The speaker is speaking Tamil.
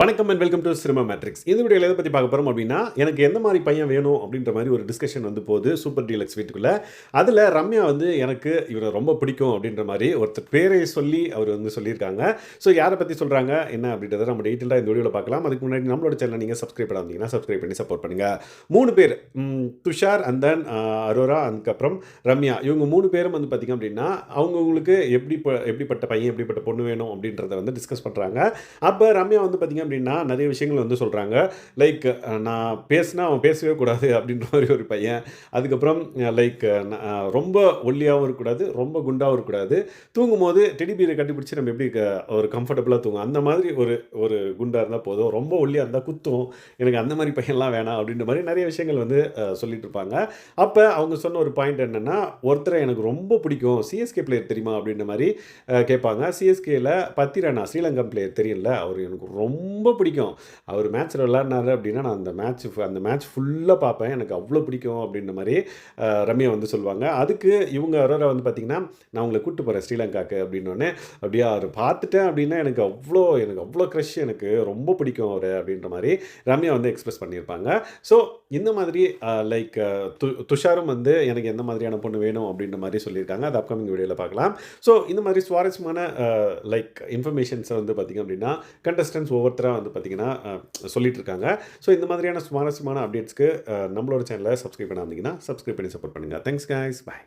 வணக்கம் and welcome to Cinema Matrix இந்த வீடியோவில் எதை பற்றி பார்க்க போகிறோம் அப்படின்னா எனக்கு எந்த மாதிரி பையன் வேணும் அப்படின்ற மாதிரி ஒரு டிஸ்கஷன் வந்து போகுது சூப்பர் டீலக்ஸ் வீட்டுக்குள்ளே. அதில் ரம்யா வந்து எனக்கு இவரை ரொம்ப பிடிக்கும் அப்படின்ற மாதிரி ஒருத்தர் பேரை சொல்லி அவர் வந்து சொல்லியிருக்காங்க. ஸோ யாரை பற்றி சொல்கிறாங்க என்ன அப்படின்றத நம்ம டீட்டெயிலாக இந்த வீடியோவில் பார்க்கலாம். அதுக்கு முன்னாடி நம்மளோட சேனல் நீங்கள் சப்ஸ்கிரைப் பண்ணாதீங்கன்னா சப்ஸ்கிரைப் பண்ணி சப்போர்ட் பண்ணுங்கள் மூணு பேர் துஷார் அண்ட் தென் அரோரா அதுக்கப்புறம் ரம்யா. இவங்க மூணு பேரும் வந்து பார்த்திங்க அப்படின்னா அவங்கவுங்களுக்கு எப்படி ப- எப்படிப்பட்ட பையன் எப்படிப்பட்ட பொண்ணு வேணும் அப்படின்றத வந்து டிஸ்கஸ் பண்ணுறாங்க அப்போ ரம்யா வந்து பார்த்திங்க அப்படின்னா நிறைய விஷயங்கள் வந்து சொல்கிறாங்க லைக் நான் பேசினா அவன் பேசவே கூடாது அப்படின்ற மாதிரி ஒரு பையன். அதுக்கப்புறம் லைக் ரொம்ப ஒல்லியாகவும் இருக்கக்கூடாது ரொம்ப குண்டாகவும் இருக்கக்கூடாது. தூங்கும் போது டெடிபீரை கண்டுபிடிச்சி நம்ம எப்படி க- ஒரு கம்ஃபர்டபுளாக தூங்கும். அந்த மாதிரி ஒரு ஒரு குண்டாக இருந்தால் போதும். ரொம்ப ஒல்லியாக இருந்தால் குத்தும். எனக்கு அந்த மாதிரி பையன்லாம் வேணாம் அப்படின்ற மாதிரி நிறைய விஷயங்கள் வந்து சொல்லிட்டு இருப்பாங்க. அப்போ அவங்க சொன்ன ஒரு பாயிண்ட் என்னென்னா ஒருத்தரை எனக்கு ரொம்ப பிடிக்கும். சிஎஸ்கே பிளேயர் தெரியுமா அப்படின்ற மாதிரி கேட்பாங்க. சிஎஸ்கேயில் பத்திரனா ஸ்ரீலங்கா பிளேயர் தெரியல அவர் எனக்கு ரொம்ப ரொம்ப பிடிக்கும். அவர் மேட்ச்சில் விளாட்னாரு அப்படின்னா நான் அந்த மேட்ச் அந்த மேட்ச் ஃபுல்லாக பார்ப்பேன். எனக்கு அவ்வளோ பிடிக்கும் அப்படின்ற மாதிரி ரம்யா வந்து சொல்லுவாங்க. அதுக்கு இவங்க அரோரா வந்து பார்த்திங்கன்னா நான் உங்களை கூப்பிட்டு போகிறேன் ஸ்ரீலங்காக்கு அப்படின்னோடனே அப்படியே அவர் பார்த்துட்டேன் அப்படின்னா எனக்கு அவ்வளோ எனக்கு அவ்வளோ க்ரஷ் எனக்கு ரொம்ப பிடிக்கும் அவர் அப்படின்ற மாதிரி ரம்யா வந்து எக்ஸ்பிரஸ் பண்ணியிருப்பாங்க. ஸோ இந்த மாதிரி லைக் துஷாரும் வந்து எனக்கு எந்த மாதிரியான பொண்ணு வேணும் அப்படின்ற மாதிரி சொல்லியிருக்காங்க. அது அப்கமிங் வீடியோவில் பார்க்கலாம். ஸோ இந்த மாதிரி சுவாரஸ்யமான லைக் இன்ஃபர்மேஷன்ஸை வந்து பார்த்திங்க அப்படின்னா கண்டஸ்டன்ஸ் ஒவ்வொருத்தராக வந்து பார்த்திங்கன்னா சொல்லிட்டு இருக்காங்க ஸோ இந்த மாதிரியான சுவாரஸ்யமான அப்டேட்ஸ்க்கு நம்மளோட சேனலை சப்ஸ்கிரைப் பண்ணாந்தீங்கன்னா சப்ஸ்கிரைப் பண்ணி சப்போர்ட் பண்ணுங்கள் தேங்க்ஸ் கைஸ் பாய்